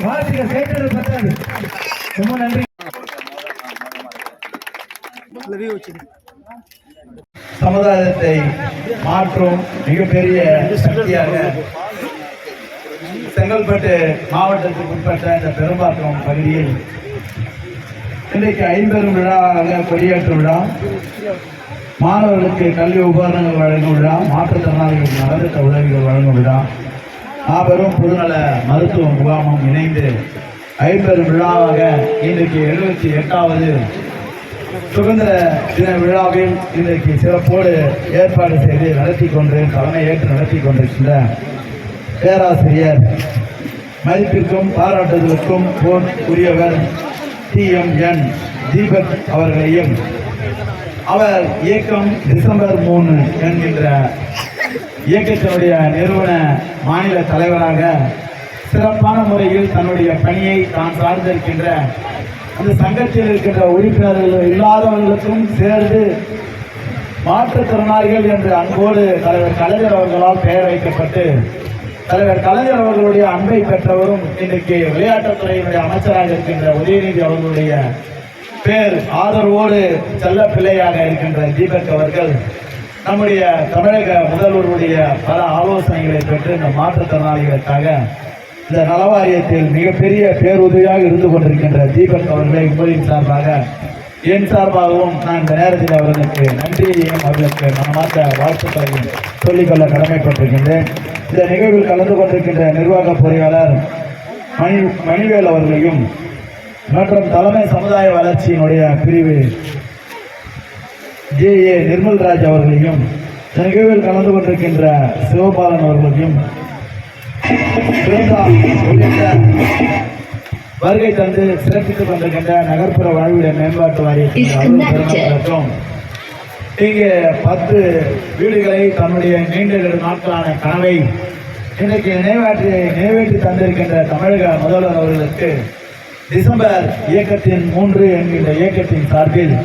கேட்டது பத்தாது. ரொம்ப நன்றி. சமுதாயத்தை மாற்றும் மிகப்பெரிய சக்தியாக செங்கல்பட்டு மாவட்டத்துக்கு உட்பட்ட இந்த பெரும்பாக்கம் பகுதியில் இன்றைக்கு ஐம்பெரும் விழாவாக கொடியேற்று விழா. மாணவர்களுக்கு கல்வி உபகரணங்கள் வழங்கும் விழா மாற்றுத்திறனாளிகளுக்கு நலத்திட்ட உதவிகள் வழங்கும் விழா. மாபெரும் பொதுநல மருத்துவ முகாமும் இணைந்து ஐம்பெரும் விழாவாக இன்றைக்கு எழுபத்தி எட்டாவது சுதந்திர தின விழாவில் இன்றைக்கு சிறப்போடு ஏற்பாடு செய்து நடத்தி கொண்டு தலைமை ஏற்று நடத்தி கொண்டிருக்கின்ற பேராசிரியர் மதிப்பிற்கும் பாராட்டுதலுக்கும் போன் உரியவர் டி எம் என் தீபக் அவர்களையும் அவர் இயக்கம் டிசம்பர் மூணு என்கின்ற இயக்கத்தினுடைய நிறுவன மாநில தலைவராக சிறப்பான முறையில் தன்னுடைய பணியை தான் சார்ந்திருக்கின்ற அந்த சங்கத்தில் இருக்கின்ற உறுப்பினர்கள் இல்லாதவர்களுக்கும் சேர்ந்து மாற்றுத்திறனாளிகள் என்று அன்போடு தலைவர் கலைஞர் அவர்களால் பெயர் வைக்கப்பட்டு தலைவர் கலைஞர் அவர்களுடைய அன்பை பெற்றவரும் இன்றைக்கு விளையாட்டுத்துறையினுடைய அமைச்சராக இருக்கின்ற உதயநிதி அவர்களுடைய பேர் ஆதரவோடு செல்ல பிள்ளையாக இருக்கின்ற தீபக் அவர்கள். நம்முடைய தமிழக முதல்வருடைய பல ஆலோசனைகளை பெற்று இந்த மாற்றுத்திறனாளிகளுக்காக இந்த நலவாரியத்தில் மிகப்பெரிய பேருதவியாக இருந்து கொண்டிருக்கின்ற தீபக் அவர்களை உங்களின் சார்பாக என் சார்பாகவும் நான் இந்த நேரத்தில் அவர்களுக்கு நன்றியையும் அவர்களுக்கு மனமார்ந்த வாழ்த்துக்களையும் சொல்லிக்கொள்ள கடமைப்பட்டிருக்கின்றேன். இந்த நிகழ்வில் கலந்து கொண்டிருக்கின்ற நிர்வாக பொறியாளர் மணி மணிவேல் அவர்களையும் மற்றும் தலைமை சமுதாய வளர்ச்சியினுடைய பிரிவு ஜே. ஏ. நிர்மல்ராஜ் அவர்களையும் நிகழ்வில் கலந்து கொண்டிருக்கின்ற சிவபாலன் அவர்களையும் வருகை தந்து சிறப்பித்துக் கொண்டிருக்கின்ற நகர்ப்புற வாழ்விட மேம்பாட்டு பெருமக்களுக்கும் இங்கே பத்து வீடுகளை தன்னுடைய நீண்ட நெடு நாட்களான கனவை இன்றைக்கு நினைவாற்றி நிறைவேற்றி தந்திருக்கின்ற தமிழக முதல்வர் அவர்களுக்கு டிசம்பர் இயக்கத்தின் மூன்று என்கின்ற இயக்கத்தின் சார்பில்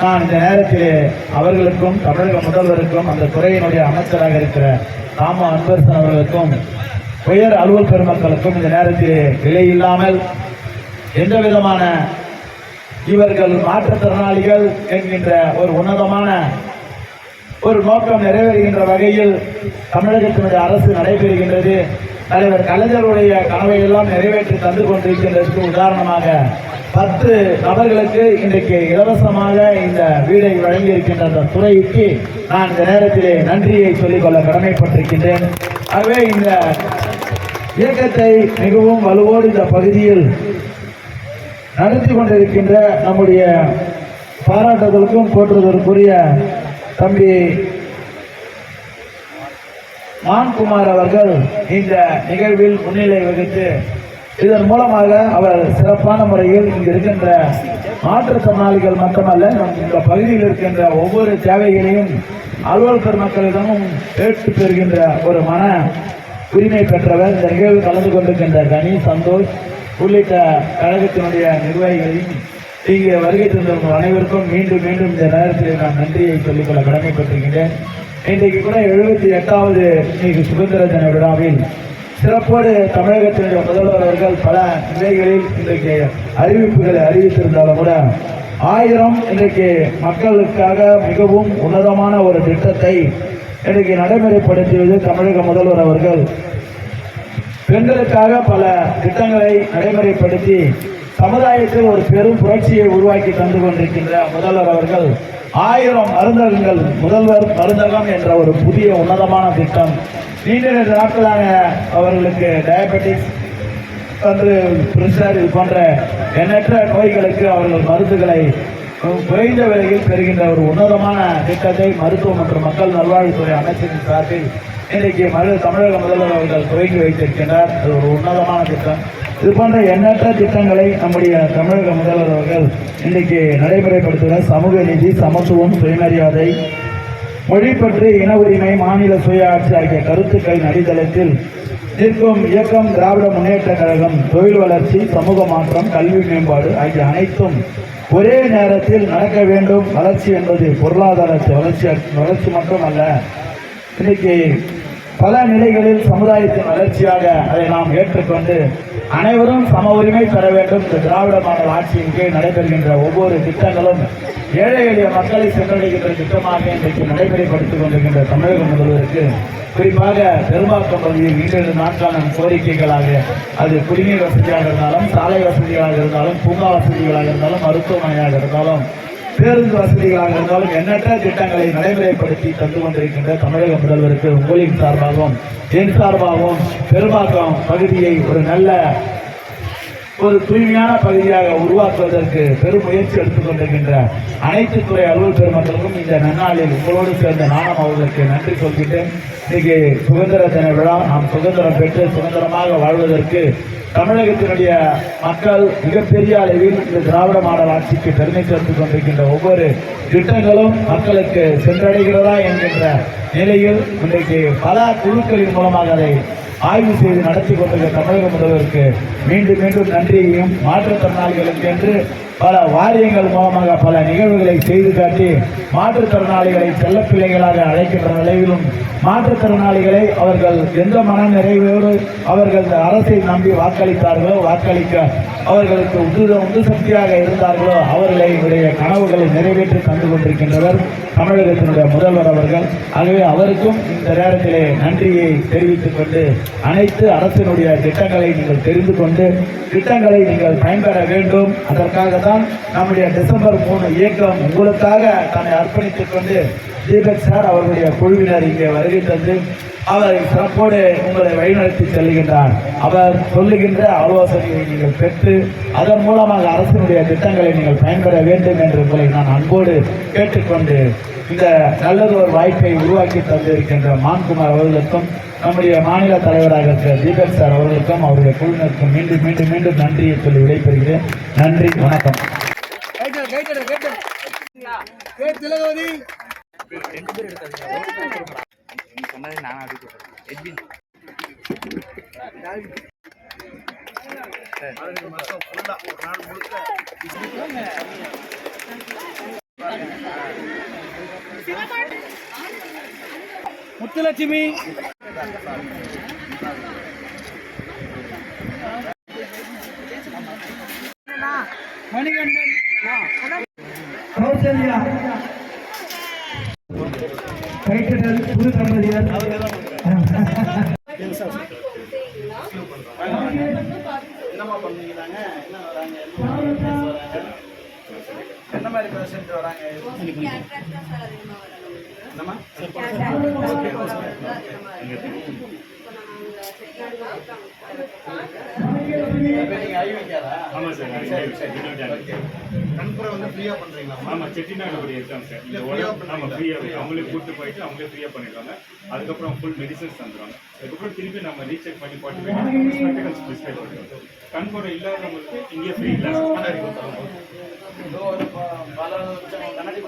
நான் இந்த நேரத்தில் அவர்களுக்கும் தமிழக முதல்வருக்கும் அந்த துறையினுடைய அமைச்சராக இருக்கிற ராம அன்பரசன் அவர்களுக்கும் உயர் அலுவல் பெருமக்களுக்கும் இந்த நேரத்தில் விலை இல்லாமல் எந்த விதமான இவர்கள் மாற்றுத்திறனாளிகள் என்கின்ற ஒரு உன்னதமான ஒரு நோக்கம் நிறைவேறுகின்ற வகையில் தமிழகத்தினுடைய அரசு நடைபெறுகின்றது. தலைவர் கலைஞருடைய கனவை எல்லாம் நிறைவேற்றி தந்து கொண்டிருக்கின்றதற்கு உதாரணமாக பத்து நபர்களுக்கு இன்றைக்கு இலவசமாக இந்த வீடை வழங்கியிருக்கின்ற அந்த துறைக்கு நான் இந்த நேரத்திலே நன்றியை சொல்லிக்கொள்ள கடமைப்பட்டிருக்கின்றேன். ஆகவே இந்த இயக்கத்தை மிகவும் வலுவோடு இந்த பகுதியில் நடத்தி கொண்டிருக்கின்ற நம்முடைய பாராட்டுதலுக்கும் போற்றுவதற்குரிய தம்பி மான்குமார் அவர்கள் இந்த நிகழ்வில் முன்னிலை வகித்து இதன் மூலமாக அவர் சிறப்பான முறையில் இங்கு இருக்கின்ற மாற்றுத்திறனாளிகள் மட்டுமல்ல நம் இந்த பகுதியில் இருக்கின்ற ஒவ்வொரு தேவைகளையும் அலுவல் பெருமக்களிடமும் கேட்டு பெறுகின்ற ஒரு மன உரிமை பெற்றவர். இந்த நிகழ்வில் கலந்து கொண்டிருக்கின்ற கனி சந்தோஷ் உள்ளிட்ட கழகத்தினுடைய நிர்வாகிகளையும் இங்கே வருகை தந்தவர்கள் அனைவருக்கும் மீண்டும் மீண்டும் இந்த நேரத்தில் நான் நன்றியை சொல்லிக்கொள்ள கடமைப்பட்டிருக்கின்றேன். இன்றைக்கு கூட எழுபத்தி எட்டாவது இன்னைக்கு சுதந்திர தின விழாவில் சிறப்போடு தமிழகத்தினுடைய முதல்வர் அவர்கள் பல நிலைகளில் இன்றைக்கு அறிவிப்புகளை அறிவித்திருந்தாலும் கூட ஆயிரம் இன்றைக்கு மக்களுக்காக மிகவும் உன்னதமான ஒரு திட்டத்தை இன்றைக்கு நடைமுறைப்படுத்தியது தமிழக முதல்வர் அவர்கள். பெண்களுக்காக பல திட்டங்களை நடைமுறைப்படுத்தி சமுதாயத்தில் ஒரு பெரும் புரட்சியை உருவாக்கி தந்து கொண்டிருக்கின்ற முதல்வர் அவர்கள் ஆயிரம் மருந்தகங்கள் முதல்வர் மருந்தகம் என்ற ஒரு புதிய உன்னதமான திட்டம் நீண்ட நெடு நாட்களாக அவர்களுக்கு டயபெட்டிக்ஸ் வந்து பிரஷர் இது போன்ற எண்ணற்ற நோய்களுக்கு அவர்கள் மருந்துகளை குறைந்த விலையில் பெறுகின்ற ஒரு உன்னதமான திட்டத்தை மருத்துவம் மற்றும் மக்கள் நல்வாழ்வுத்துறை அமைச்சரின் சார்பில் இன்றைக்கு மது தமிழக முதல்வர் அவர்கள் துவங்கி வைத்திருக்கின்றார். அது ஒரு உன்னதமான திட்டம். இது போன்ற எண்ணற்ற திட்டங்களை நம்முடைய தமிழக முதல்வர் அவர்கள் இன்றைக்கு நடைமுறைப்படுத்துகிற சமூக நீதி சமத்துவம் சுயமரியாதை மொழி பற்றி இன உரிமை மாநில சுயாட்சி ஆகிய கருத்துக்களின் அடித்தளத்தில் நிற்கும் இயக்கம் திராவிட முன்னேற்ற கழகம் தொழில் வளர்ச்சி சமூக மாற்றம் கல்வி மேம்பாடு ஆகிய அனைத்தும் ஒரே நேரத்தில் நடக்க வேண்டும். வளர்ச்சி என்பது பொருளாதார வளர்ச்சி வளர்ச்சி மட்டுமல்ல இன்னைக்கு பல நிலைகளில் சமுதாயத்தின் வளர்ச்சியாக அதை நாம் ஏற்றுக்கொண்டு அனைவரும் சம உரிமை பெற வேண்டும் இந்த திராவிட மாடல் ஆட்சியின் கீழ் நடைபெறுகின்ற ஒவ்வொரு திட்டங்களும் ஏழை எளிய மக்களை சென்றடைகின்ற திட்டமாக இன்றைக்கு நடைமுறைப்படுத்திக் கொண்டிருக்கின்ற தமிழக முதல்வருக்கு குறிப்பாக பெரும்பாக்கம் பகுதியில் இன்றைய நாட்கான கோரிக்கைகளாக அது குடிநீர் வசதியாக இருந்தாலும் சாலை வசதியாக இருந்தாலும் பூங்கா வசதிகளாக இருந்தாலும் மருத்துவமனையாக இருந்தாலும் பேருந்து வசதிகளாக இருந்தாலும் எண்ணற்ற திட்டங்களை நடைமுறைப்படுத்தி தந்து கொண்டிருக்கின்ற தமிழக முதல்வருக்கு உங்களின் சார்பாகவும் என் சார்பாகவும் பெரும்பாக்கம் பகுதியை ஒரு நல்ல ஒரு தூய்மையான பகுதியாக உருவாக்குவதற்கு பெரும் முயற்சி எடுத்துக் கொண்டிருக்கின்ற அனைத்து துறை அலுவல் பெருமக்களுக்கும் இந்த நன்னாளில் உங்களோடு சேர்ந்த நானும் அவர்களுக்கு நன்றி சொல்கின்றேன். இன்னைக்கு சுதந்திர தின விழா. நாம் சுதந்திரம் பெற்று சுதந்திரமாக வாழ்வதற்கு தமிழகத்தினுடைய மக்கள் மிகப்பெரிய அளவில் இந்த திராவிட மாடல் ஆட்சிக்கு பெருமை சேர்த்துக் கொண்டிருக்கின்ற ஒவ்வொரு திட்டங்களும் மக்களுக்கு சென்றடைகிறதா என்கின்ற நிலையில் இன்றைக்கு பல குழுக்களின் மூலமாக அதை ஆய்வு செய்து நடத்தி கொண்டிருக்கிற தமிழக முதல்வருக்கு மீண்டும் மீண்டும் நன்றியையும் மாற்றுத்திறனாளிகளுக்கு என்று பல வாரியங்கள் மூலமாக பல நிகழ்வுகளை செய்து காட்டி மாற்றுத்திறனாளிகளை செல்லப்பிள்ளைகளாக அழைக்கின்ற நிலையிலும் மாற்றுத்திறனாளிகளை அவர்கள் எந்த மன நிறைவோடு அவர்கள் இந்த அரசை நம்பி வாக்களித்தார்களோ வாக்களிக்க அவர்களுக்கு உந்து உந்து சக்தியாக இருந்தார்களோ அவர்களை இவருடைய கனவுகளை நிறைவேற்றி தந்து கொண்டிருக்கின்றவர் தமிழகத்தினுடைய முதல்வர் அவர்கள். ஆகவே அவருக்கும் இந்த நேரத்திலே நன்றியை தெரிவித்துக் கொண்டு அனைத்து அரசினுடைய திட்டங்களை நீங்கள் தெரிந்து கொண்டு திட்டங்களை நீங்கள் பயன்பெற வேண்டும். அதற்காக தான் நம்முடைய டிசம்பர் மூணு இயக்கம் உங்களுக்காக தன்னை அர்ப்பணித்துக் கொண்டு தீபக் சார் அவர்களுடைய குழுவினர் இங்கே வருகை தந்து அவர் சிறப்போடு உங்களை வழிநடத்தி செல்கின்றார். அவர் சொல்லுகின்ற ஆலோசனையை நீங்கள் பெற்று அதன் மூலமாக அரசினுடைய திட்டங்களை நீங்கள் பயன்பெற வேண்டும் என்று உங்களை நான் அன்போடு கேட்டுக்கொண்டு இந்த நல்லது ஒரு வாய்ப்பை உருவாக்கி தந்திருக்கின்ற மான்குமார் அவர்களுக்கும் நம்முடைய மாநில தலைவராக இருக்கிற தீபக் சார் அவர்களுக்கும் அவருடைய குழுவினருக்கும் மீண்டும் மீண்டும் மீண்டும் நன்றியை சொல்லி விடைபெறுகிறேன். நன்றி வணக்கம். நாள் முழுக்க முத்துலட்சுமி. மணிகண்டன். கௌசல்யா. கைத்தட்டல் புது தம்பதியர். என்னம்மா பண்ணுகிறாங்க என்ன வராங்க? என்ன மாதிரி பேஷண்ட் வராங்க. அதுக்கப்புறம் ஃபுல் மெடிசன்ஸ் தந்துருவாங்க. அதுக்கப்புறம் திருப்பி நம்ம ரீசெக் பண்ணி ஃபார்ட்டி ஃபைவ் ஸ்பெக்டகல்ஸ் ப்ரிஸ்கிரைப் பண்ணுவோம் கண்புரை இல்லாதவங்களுக்கு இங்கே ஃப்ரீ கிளாஸ் கண்ணாடி